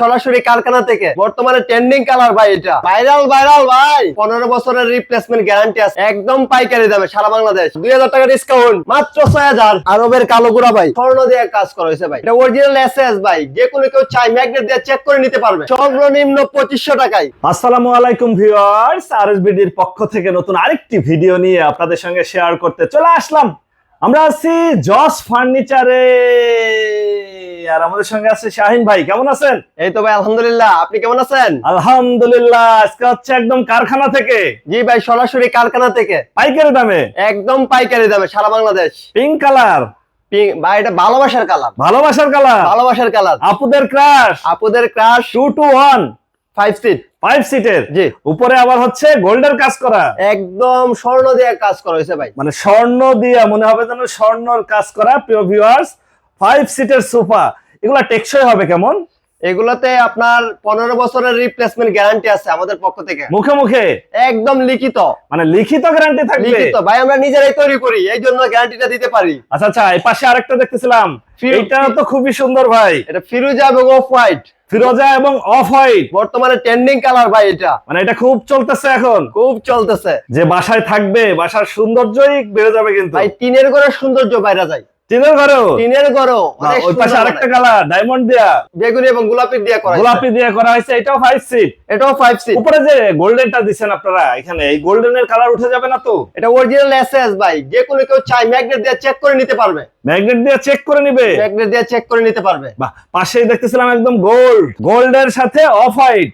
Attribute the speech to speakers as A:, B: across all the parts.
A: সরাসরি কারখানা থেকে। বর্তমানে ট্রেন্ডিং কালার ভাই এটা। ভাইরাল ভাইরাল ভাই। পনেরো বছরের রিপ্লেসমেন্ট গ্যারান্টি আছে। একদম পাইকারি দামে সারা বাংলাদেশ। দুই হাজার টাকা ডিসকাউন্ট মাত্র ছয় হাজার। আরবের কালো গুড়া ভাই। স্বর্ণ দিয়ে কাজ করা হয়েছে ভাই। এটা অরিজিনাল এসএস ভাই। যে কোনো কেউ চাই ম্যাগনেট দিয়ে চেক করে নিতে পারবে। সর্বনিম্ন পঁচিশশো টাকায়।
B: আসসালামু আলাইকুম ভিউয়ার্স। আরএসবিডির পক্ষ থেকে নতুন আরেকটি ভিডিও নিয়ে আপনাদের সঙ্গে শেয়ার করতে চলে আসলাম। আমরা আছি জস ফার্নিচারে আর আমাদের সঙ্গে আছে শাহিন ভাই কেমন আছেন?
A: এই তো ভাই আলহামদুলিল্লাহ। আপনি কেমন আছেন?
B: আলহামদুলিল্লাহ আজকে হচ্ছে একদম কারখানা থেকে।
A: জি ভাই সরাসরি কারখানা থেকে।
B: পাইকারি দামে?
A: একদম পাইকারি দামে সারা বাংলাদেশ।
B: পিঙ্ক কালার
A: ভাই এটা ভালোবাসার কালার
B: ভালোবাসার কালার
A: ভালোবাসার কালার
B: আপুদের ক্রাশ
A: আপুদের crush
B: two two one
A: five seat
B: five সিটের
A: জি।
B: উপরে আবার হচ্ছে গোল্ডের কাজ করা?
A: একদম স্বর্ণ দিয়ে কাজ করা হয়েছে ভাই।
B: মানে স্বর্ণ দিয়ে মনে হবে যেন স্বর্ণর কাজ করা প্রিয় ভিউয়ার্স ফাইভ সিটের সোফা এগুলা টেকসই হবে কেমন?
A: এগুলোতে আপনার পনেরো বছরের রিপ্লেসমেন্ট গ্যারান্টি আছে আমাদের পক্ষ থেকে।
B: মুখে মুখে?
A: একদম লিখিত।
B: মানে লিখিত গ্যারান্টি থাকবে?
A: লিখিত। ভাই আমরা নিজেরাই তৈরি করি এই জন্য গ্যারান্টিটা দিতে পারি।
B: আচ্ছা আচ্ছা এই পাশে আরেকটা দেখতেছিলাম। এইটা তো খুবই সুন্দর ভাই।
A: এটা ফিরোজা এবং অফ হোয়াইট
B: ফিরোজা এবং অফ হোয়াইট
A: বর্তমানে ট্রেন্ডিং কালার ভাই এটা।
B: মানে এটা খুব চলতেছে এখন।
A: খুব চলতেছে।
B: যে বাসায় থাকবে বাসার সৌন্দর্যই বেড়ে যাবে কিন্তু।
A: ভাই টিনের ঘরে সৌন্দর্য বাইরে যায়।
B: টিনের
A: টিনের
B: ওই পাশে আরেকটা কালার ডায়মন্ড দিয়া।
A: বেগুনি এবং গোলাপি দিয়ে করা
B: গোলাপি দিয়ে করা হয়েছে এটাও সিট
A: এটাও সিট
B: উপরে যে গোল্ডেনটা দিচ্ছেন আপনারা এখানে এই গোল্ডেনের কালার উঠে যাবে না তো?
A: এটা অরিজিনাল এসএস ভাই যে কোনো কেউ চাই ম্যাগনেট দিয়ে চেক করে নিতে পারবে।
B: ম্যাগনেট দিয়ে চেক করে নিবে?
A: ম্যাগনেট দিয়ে চেক করে নিতে পারবে।
B: বাহ পাশেই দেখতেছিলাম একদম গোল্ড গোল্ডের সাথে অফ হোয়াইট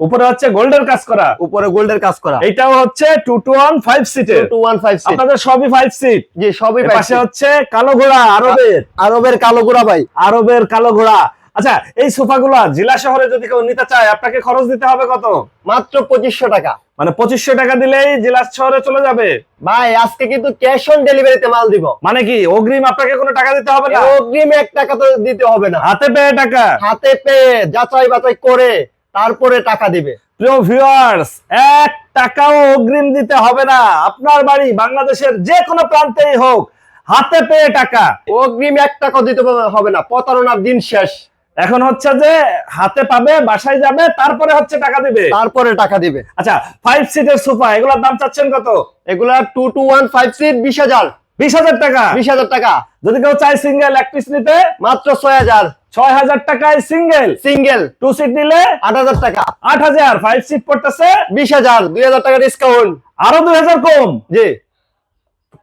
B: উপরে হচ্ছে গোল্ডের কাজ করা।
A: উপরে গোল্ডের কাজ করা।
B: এটাও হচ্ছে টু টু ওয়ান ফাইভ সিটের
A: টু ওয়ান ফাইভ সিট
B: আপনাদের সবই ফাইভ সিট
A: জি সবই
B: পাশে হচ্ছে কালো ঘোড়া আরবের।
A: আরবের কালো গুড়া ভাই।
B: আরবের কালো ঘোড়া। আচ্ছা এই সোফাগুলা জেলা শহরে যদি কেউ নিতে চায় আপনাকে খরচ দিতে হবে কত?
A: মাত্র পঁচিশশো টাকা।
B: মানে পঁচিশশো টাকা দিলেই জেলা শহরে চলে যাবে?
A: ভাই আজকে কিন্তু ক্যাশ অন ডেলিভারিতে মাল দিব।
B: মানে কি অগ্রিম আপনাকে কোনো টাকা দিতে হবে না?
A: অগ্রিম এক টাকা তো দিতে হবে না।
B: হাতে পেয়ে টাকা।
A: হাতে পেয়ে যাচাই বাছাই করে। তারপরে টাকা দিবে।
B: প্রিয় ভিউয়ার্স এক টাকাও অগ্রিম দিতে হবে না। আপনার বাড়ি বাংলাদেশের যে কোনো প্রান্তেই হোক হাতে পেয়ে টাকা।
A: অগ্রিম এক টাকা দিতে হবে না প্রতারণার দিন শেষ।
B: এখন হচ্ছে যে হাতে পাবে বাসায় যাবে তারপরে হচ্ছে টাকা দিবে।
A: তারপরে টাকা দিবে।
B: আচ্ছা ফাইভ সিটের সোফা এগুলোর দাম চাচ্ছেন কত?
A: এগুলা two two one five seat বিশ হাজার।
B: বিশ হাজার টাকা।
A: বিশ হাজার টাকা।
B: যদি কেউ চায় সিঙ্গেল এক পিস নিতে
A: মাত্র ছয় হাজার।
B: ছয় হাজার টাকায় সিঙ্গেল
A: সিঙ্গেল
B: টু সিট নিলে
A: আট হাজার টাকা।
B: আট হাজার ফাইভ সিট পড়তেছে।
A: বিশ হাজার দুই হাজার টাকা ডিসকাউন্ট
B: আরও দুই হাজার কম।
A: জি।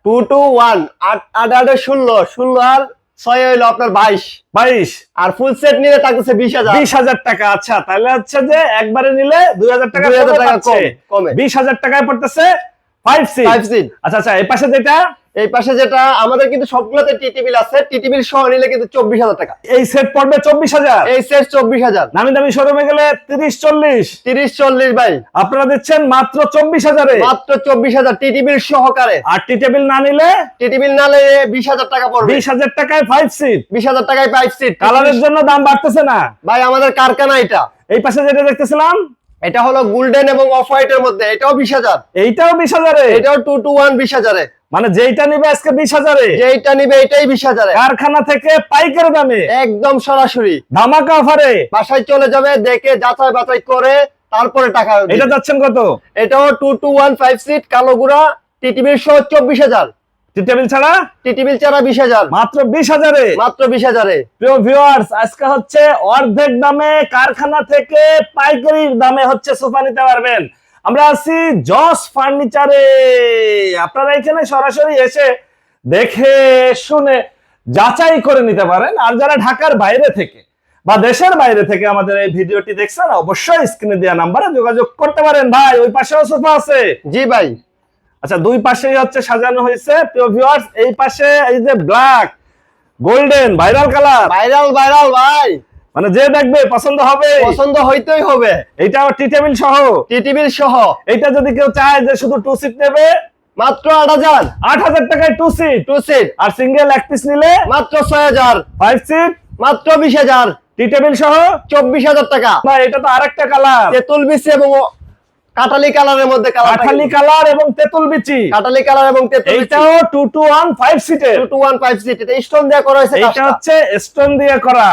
A: টু টু ওয়ান আট আট আটে ষোলো ষোলো আর ছয় হইল আপনার বাইশ।
B: বাইশ।
A: আর ফুল সেট নিলে থাকতেছে বিশ হাজার।
B: বিশ হাজার টাকা আচ্ছা তাহলে হচ্ছে যে একবারে নিলে দুই হাজার টাকা
A: 2000
B: কমে
A: টাকা কমে।
B: বিশ হাজার টাকায় পড়তেছে ফাইভ সিট
A: ফাইভ সিট
B: আচ্ছা আচ্ছা এই পাশে যেটা?
A: এই পাশে যেটা আমাদের কিন্তু সবগুলোতে টিটিবিল আছে। টিটিবিল সহ নিলে কিন্তু চব্বিশ হাজার টাকা।
B: এই সেট পড়বে চব্বিশ হাজার?
A: এই সেট চব্বিশ হাজার।
B: নামি দামি শোরুমে গেলে তিরিশ চল্লিশ।
A: তিরিশ চল্লিশ ভাই।
B: আপনারা দিচ্ছেন মাত্র চব্বিশ হাজারে।
A: মাত্র চব্বিশ হাজার টিটিবিল সহকারে।
B: আর টি টেবিল না নিলে?
A: টিটিবিল নালে বিশ হাজার টাকা পড়বে।
B: বিশ হাজার টাকায় ফাইভ সিট
A: বিশ হাজার টাকায় ফাইভ সিট
B: কালারের জন্য দাম বাড়তেছে না।
A: ভাই আমাদের কারখানা এটা।
B: এই পাশে যেটা দেখতেছিলাম
A: এটা হলো গোল্ডেন এবং অফ হোয়াইট এর মধ্যে। এটাও বিশ হাজার।
B: এইটাও বিশ হাজারে?
A: এটাও টু টু ওয়ান বিশ হাজারে।
B: মানে যেইটা নিবে আজকে বিশ হাজারে?
A: যেইটা নিবে এটাই বিশ হাজারে।
B: কারখানা থেকে পাইকারি দামে?
A: একদম সরাসরি।
B: ধামাকা অফারে?
A: বাসায় চলে যাবে দেখে যাচাই বাছাই করে তারপরে টাকা
B: এটা যাচ্ছেন কত?
A: এটাও two two one five seat কালো গুড়া টিটিবিল সহ চব্বিশ হাজার।
B: ছাড়া?
A: টিটিবিল
B: মাত্র
A: মাত্র
B: প্রিয় ভিউয়ার্স আজকে হচ্ছে অর্ধেক দামে কারখানা থেকে পাইকারি দামে হচ্ছে সোফা নিতে পারবেন। আমরা আছি জস ফার্নিচারে। আপনারা এখানে সরাসরি এসে দেখে শুনে যাচাই করে নিতে পারেন। আর যারা ঢাকার বাইরে থেকে বা দেশের বাইরে থেকে আমাদের এই ভিডিওটি দেখছেন অবশ্যই স্ক্রিনে দেওয়া নাম্বারে যোগাযোগ করতে পারেন। ভাই ওই পাশেও সোফা আছে।
A: জি ভাই।
B: আচ্ছা দুই পাশেই হচ্ছে সাজানো হয়েছে। প্রিয় ভিউয়ার্স এই পাশে এই যে black golden viral colour
A: viral viral ভাই।
B: মানে যে দেখবে পছন্দ হবে।
A: পছন্দ হইতেই হবে।
B: এইটা টি টেবিল সহ।
A: টিটিবিল সহ।
B: এইটা যদি কেউ চায় যে শুধু টু সিট নেবে
A: মাত্র আট হাজার।
B: আট হাজার টাকায় টু সিট
A: টু সিট
B: আর সিঙ্গেল এক পিস নিলে
A: মাত্র ছয় হাজার।
B: ফাইভ সিট
A: মাত্র বিশ হাজার।
B: টি টেবিল সহ।
A: চব্বিশ হাজার টাকা।
B: এটা তো আরেকটা কালার
A: তেঁতুল বিচি এবং কাটালি কালারের মধ্যে কালার
B: কাঠালি কালার এবং তেঁতুল বিচি।
A: কাটালি কালার এবং তেঁতুল
B: ওয়ান ফাইভ সিটের
A: two two one five seat এটা স্টোন দেওয়া করা হয়েছে কাজটা।
B: হচ্ছে স্টোন দিয়ে করা।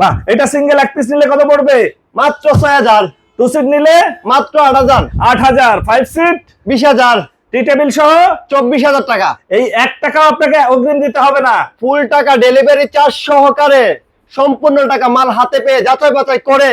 B: বাহ এটা সিঙ্গেল এক পিস নিলে কত পড়বে?
A: মাত্র ছয় হাজার।
B: টু সিট নিলে?
A: মাত্র আট হাজার।
B: আট হাজার ফাইভ সিট
A: বিশ হাজার।
B: টি টেবিল সহ?
A: চব্বিশ হাজার টাকা।
B: এই এক টাকাও আপনাকে অগ্রিম দিতে হবে না।
A: ফুল টাকা ডেলিভারি চার্জ সহকারে সম্পূর্ণ টাকা মাল হাতে পেয়ে যাচাই বাছাই করে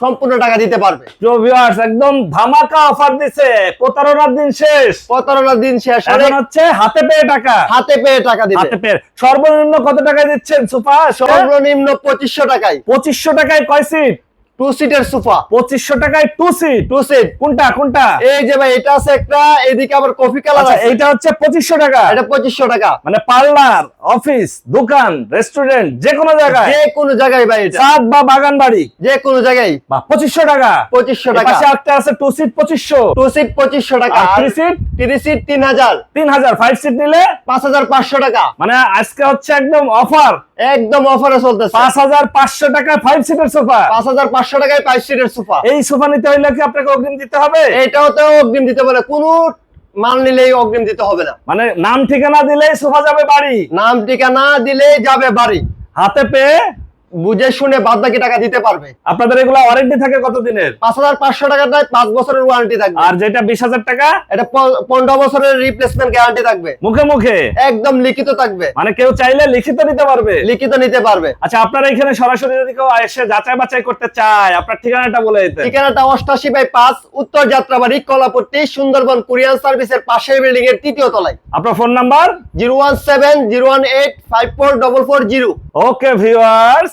A: সম্পূর্ণ টাকা দিতে পারবে।
B: ভিউয়ার্স একদম ধামাকা অফার দিছে। প্রতারণার দিন শেষ।
A: প্রতারণার দিন শেষ।
B: এখন হচ্ছে হাতে পেয়ে টাকা।
A: হাতে পেয়ে টাকা দিবে।
B: হাতে পেয়ে সর্বনিম্ন কত টাকা দিচ্ছেন সোফা?
A: সর্বনিম্ন পঁচিশশো টাকায়।
B: পঁচিশশো টাকায় কয় সিট
A: টু সিটের সোফা
B: পঁচিশশো টাকায় টু সিট
A: টু সিট
B: কোনটা কোনটা?
A: এই যে ভাই এটা আছে একটা এদিকে আবার কফি কালার
B: আচ্ছা
A: আছে।
B: এইটা হচ্ছে পঁচিশশো টাকা।
A: এটা পঁচিশশো টাকা।
B: মানে পার্লার অফিস দোকান রেস্টুরেন্ট যে কোনো জায়গায়।
A: যে কোনো জায়গায় ভাই এটা।
B: বা বাগান বাড়ি।
A: যে কোনো জায়গায়।
B: বা পঁচিশশো টাকা।
A: পঁচিশশো টাকা।
B: একটা আছে টু সিট পঁচিশশো।
A: টু সিট পঁচিশশো টাকা।
B: থ্রি সিট
A: থ্রি সিট তিন হাজার।
B: তিন হাজার ফাইভ সিট নিলে
A: পাঁচ হাজার পাঁচশো টাকা।
B: মানে আজকে হচ্ছে একদম অফার
A: একদম অফারে চলতেছে।
B: পাঁচ হাজার পাঁচশো টাকা ফাইভ সিটের সোফা
A: পাঁচ হাজার পাঁচশো টাকায় পাঁচ সিটের সোফা
B: এই সোফা নিতে হইলে কি আপনাকে অগ্রিম দিতে হবে?
A: এটাও তো অগ্রিম দিতে পারে কোনো মাল নিলেই অগ্রিম দিতে হবে না।
B: মানে নাম ঠিকানা দিলেই সোফা যাবে বাড়ি?
A: নাম ঠিকানা দিলেই যাবে বাড়ি।
B: হাতে পেয়ে
A: বুঝে শুনে বাদ বাকি টাকা দিতে পারবে।
B: আপনাদের এগুলো ওয়ারেন্টি থাকে কত দিনের
A: পাঁচ হাজার পাঁচশো টাকাটায় পাঁচ বছরের ওয়ারেন্টি থাকবে।
B: আর যেটা বিশ হাজার টাকা?
A: এটা পনেরো বছরের রিপ্লেসমেন্ট গ্যারান্টি থাকবে।
B: মুখে মুখে?
A: একদম লিখিত থাকবে।
B: মানে কেউ চাইলে লিখিত নিতে পারবে?
A: লিখিত নিতে পারবে।
B: আচ্ছা আপনারা এখানে সরাসরি যদি কেউ এসে যাচাই বাছাই করতে চায় আপনার ঠিকানাটা বলে দিতে
A: ঠিকানাটা অষ্টাশি বাই পাঁচ উত্তর যাত্রাবাড়ি কলাপট্টি সুন্দরবন কুরিয়ান সার্ভিসের পাশের বিল্ডিং এর তৃতীয় তলায়।
B: আপনার phone number
A: zero one seven zero one eight five four double four zero.
B: Okay viewers